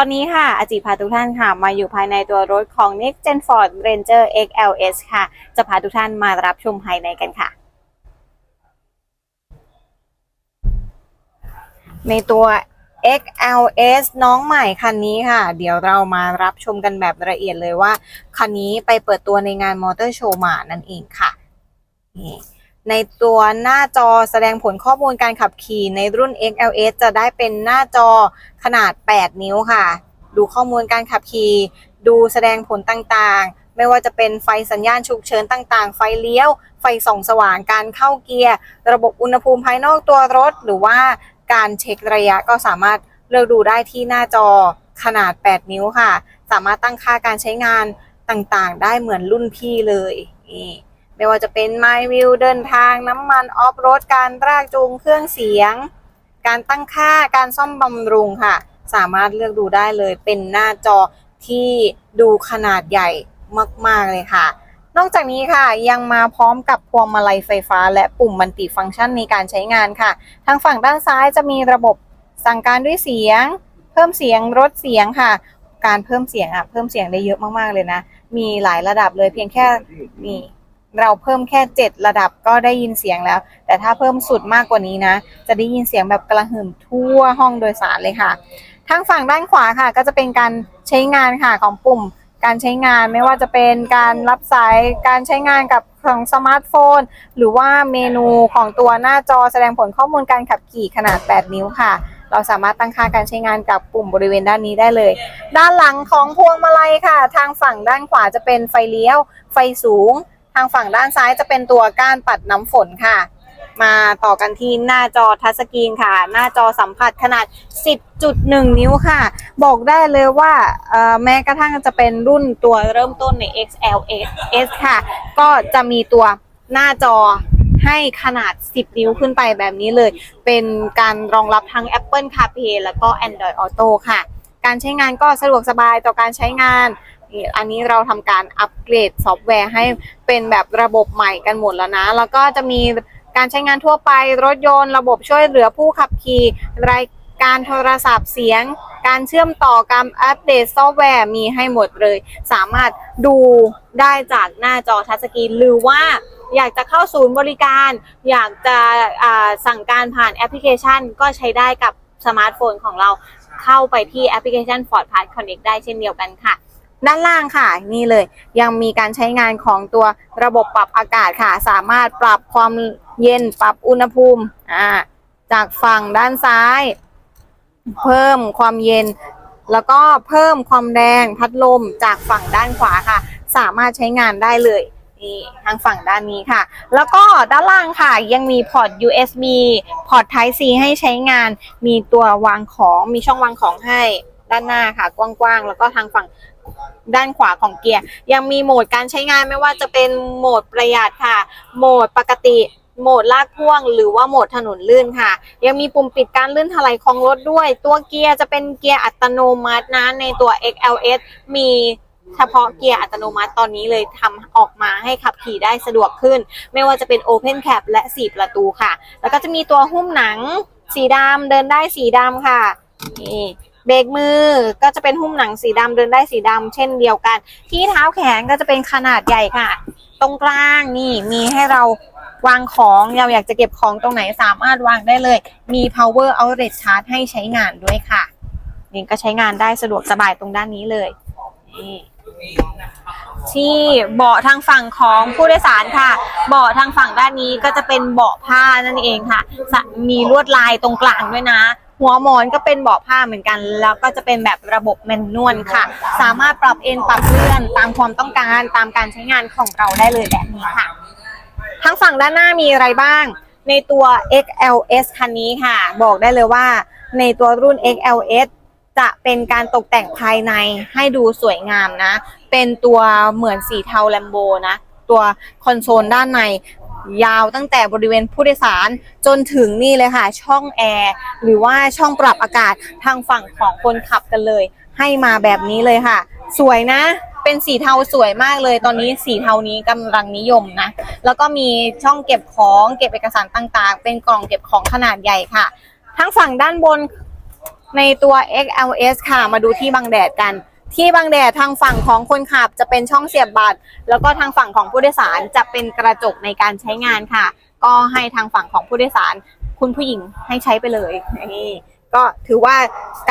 ตอนนี้ค่ะอาจิพาทุกท่านค่ะมาอยู่ภายในตัวรถของ Next Gen Ford Ranger XLS ค่ะ จะพาทุกท่านมารับชมภายในกันค่ะในตัว XLS น้องใหม่คันนี้ค่ะ เดี๋ยวเรามารับชมกันแบบละเอียดเลยว่า คันนี้ไปเปิดตัวในงานมอเตอร์โชว์มานั่นเองค่ะนี่ ในตัวหน้าจอแสดงผลข้อมูลการขับขี่ในรุ่น XLS จะได้เป็นหน้าจอขนาด 8 นิ้วค่ะ ดูข้อมูลการขับขี่ ดูแสดงผลต่างๆ ไม่ว่าจะเป็นไฟสัญญาณฉุกเฉินต่างๆ ไฟเลี้ยว ไฟส่องสว่าง การเข้าเกียร์ ระบบอุณหภูมิภายนอกตัวรถ หรือว่าการเช็คระยะก็สามารถเลือกดูได้ที่หน้าจอขนาด 8 นิ้วค่ะ สามารถตั้งค่าการใช้งานต่างๆ ได้เหมือนรุ่นพี่เลยนี่ ไม่ว่าจะเป็นไมวิวเดินทางน้ำมันออฟโรดการรากจูงเครื่องเสียง การตั้งค่าการซ่อมบำรุงค่ะ สามารถเลือกดูได้เลยเป็นหน้าจอที่ดูขนาดใหญ่มาก ๆ เลยค่ะ นอกจากนี้ค่ะยังมาพร้อมกับพวงมาลัยไฟฟ้า และปุ่มมัลติฟังก์ชันในการใช้งานค่ะ ทางฝั่งด้านซ้ายจะมีระบบสั่งการด้วยเสียง เพิ่มเสียงลดเสียงค่ะ การเพิ่มเสียงอะเพิ่มเสียงได้เยอะมากๆเลยนะ มีหลายระดับเลยเพียงแค่นี่ เราเพิ่มแค่ 7 ระดับก็ได้ยินเสียงแล้ว แต่ถ้าเพิ่มสุดมากกว่านี้นะ จะได้ยินเสียงแบบกระหึ่มทั่วห้องโดยสารเลยค่ะ ทางฝั่งด้านขวาค่ะ ก็จะเป็นการใช้งานค่ะของปุ่ม การใช้งานไม่ว่าจะเป็นการรับสายการใช้งานกับของสมาร์ทโฟน หรือว่าเมนูของตัวหน้าจอแสดงผลข้อมูลการขับขี่ขนาด 8 นิ้วค่ะ เราสามารถตั้งค่าการใช้งานกับปุ่มบริเวณด้านนี้ได้เลย ด้านหลังของพวงมาลัยค่ะ ทางฝั่งด้านขวาจะเป็นไฟเลี้ยว ไฟสูงางฝั่งด้านซ้ายจะเป็นตัวก้านปัดน้ำฝนค่ะ มาต่อกันที่หน้าจอทัชสกรีนค่ะ หน้าจอสัมผัสขนาด 10.1 นิ้วค่ะ บอกได้เลยว่าแม้กระทั่งจะเป็นรุ่นตัวเริ่มต้นใน XLS ค่ะ ก็จะมีตัวหน้าจอให้ขนาด 10 นิ้วขึ้นไปแบบนี้เลย เป็นการรองรับทั้ง Apple CarPlay แล้วก็ Android Auto ค่ะ การใช้งานก็สะดวกสบายต่อการใช้งาน อันนี้เราทำการอัปเกรดซอฟต์แวร์ให้เป็นแบบระบบใหม่กันหมดแล้วนะ แล้วก็จะมีการใช้งานทั่วไปรถยนต์ ระบบช่วยเหลือผู้ขับขี่รายการโทรศัพท์เสียง การเชื่อมต่อการอัปเดตซอฟต์แวร์มีให้หมดเลย สามารถดูได้จากหน้าจอทัชสกรีนหรือว่าอยากจะเข้าศูนย์บริการ อยากจะสั่งการผ่านแอปพลิเคชัน ก็ใช้ได้กับสมาร์ทโฟนของเราเข้าไปที่แอปพลิเคชัน Ford Pass Connect ได้เช่นเดียวกันค่ะ ด้านล่างค่ะนี่เลยยังมีการใช้งานของตัวระบบปรับอากาศค่ะ สามารถปรับความเย็นปรับอุณหภูมิอ่าจากฝั่งด้านซ้าย เพิ่มความเย็น แล้วก็เพิ่มความแรงพัดลมจากฝั่งด้านขวาค่ะ สามารถใช้งานได้เลยนี่ทางฝั่งด้านนี้ค่ะ แล้วก็ด้านล่างค่ะ ยังมีพอร์ต USB พอร์ต Type C ให้ใช้งาน มีตัววางของ มีช่องวางของให้ด้านหน้าค่ะ กว้างๆ แล้วก็ทางฝั่ง ด้านขวาของเกียร์ ยังมีโหมดการใช้งานไม่ว่าจะเป็นโหมดประหยัดค่ะ โหมดปกติ โหมดลากพ่วง หรือว่าโหมดถนนลื่นค่ะ ยังมีปุ่มปิดการลื่นถลายของรถด้วย ตัวเกียร์จะเป็นเกียร์อัตโนมัตินะในตัว XLS มีเฉพาะเกียร์อัตโนมัติตอนนี้เลยทำออกมาให้ขับขี่ได้สะดวกขึ้น ไม่ว่าจะเป็น Open Cap และ 4 ประตูค่ะ แล้วก็จะมีตัวหุ้มหนังสีดำเดินได้สีดำค่ะนี่ เบรกมือก็จะเป็นหุ้มหนังสีดำเดินได้สีดำเช่นเดียวกัน ที่เท้าแขนก็จะเป็นขนาดใหญ่ค่ะ ตรงกลางนี่มีให้เราวางของเราอยากจะเก็บของตรงไหนสามารถวางได้เลย มี power outlet charge ให้ใช้งานด้วยค่ะนี่ก็ใช้งานได้สะดวกสบายตรงด้านนี้เลยนี่ที่เบาะทางฝั่งของผู้โดยสารค่ะ เบาะทางฝั่งด้านนี้ก็จะเป็นเบาะผ้านั่นเองค่ะ มีลวดลายตรงกลางด้วยนะ หัวหมอนก็เป็นเบาะผ้าเหมือนกัน แล้วก็จะเป็นแบบระบบแมนนวลค่ะ สามารถปรับเอนปรับเลื่อนตามความต้องการตามการใช้งานของเราได้เลยแบบนี้ค่ะทางฝั่งด้านหน้ามีอะไรบ้าง ในตัว XLS คันนี้ค่ะ บอกได้เลยว่า ในตัวรุ่น XLS จะเป็นการตกแต่งภายในให้ดูสวยงามนะ เป็นตัวเหมือนสีเทาแลมโบนะ ตัวคอนโซลด้านใน ยาวตั้งแต่บริเวณผู้โดยสารจนถึงนี่เลยค่ะ ช่องแอร์หรือว่าช่องปรับอากาศทางฝั่งของคนขับกันเลย ให้มาแบบนี้เลยค่ะ สวยนะเป็นสีเทาสวยมากเลย ตอนนี้สีเทานี้กำลังนิยมนะ แล้วก็มีช่องเก็บของเก็บเอกสารต่างๆ เป็นกล่องเก็บของขนาดใหญ่ค่ะ ทั้งฝั่งด้านบนในตัว XLS ค่ะ มาดูที่บังแดดกัน ที่บังแดดทางฝั่งของคนขับจะเป็นช่องเสียบบัตร แล้วก็ทางฝั่งของผู้โดยสารจะเป็นกระจกในการใช้งานค่ะ ก็ให้ทางฝั่งของผู้โดยสาร คุณผู้หญิงให้ใช้ไปเลยนี่ก็ถือว่า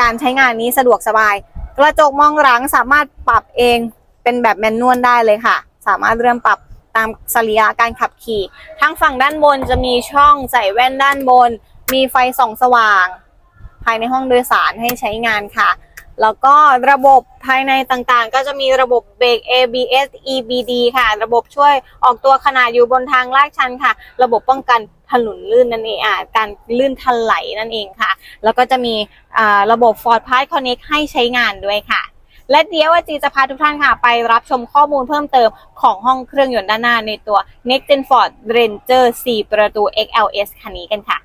การใช้งานนี้สะดวกสบาย กระจกมองหลังสามารถปรับเองเป็นแบบแมนนวลได้เลยค่ะ สามารถเริ่มปรับตามสรีระการขับขี่ ทางฝั่งด้านบนจะมีช่องใส่แว่นด้านบน มีไฟส่องสว่าง ภายในห้องโดยสารให้ใช้งานค่ะ แล้วก็ระบบภายในต่างๆ ก็จะมีระบบเบรก ABS EBD ค่ะ ระบบช่วยออกตัวขนาดอยู่บนทางลาดชันค่ะ ระบบป้องกันถนนลื่นนั่นเองอ่าการลื่นถลายนั่นเองค่ะ แล้วก็จะมีอ่าระบบ Ford Pass Connect ให้ใช้งานด้วยค่ะ และเดี๋ยวอาจีจะพาทุกท่านค่ะ ไปรับชมข้อมูลเพิ่มเติมของห้องเครื่องยนต์ด้านหน้าในตัว Next Gen Ford Ranger 4 ประตู XLS คันนี้กันค่ะ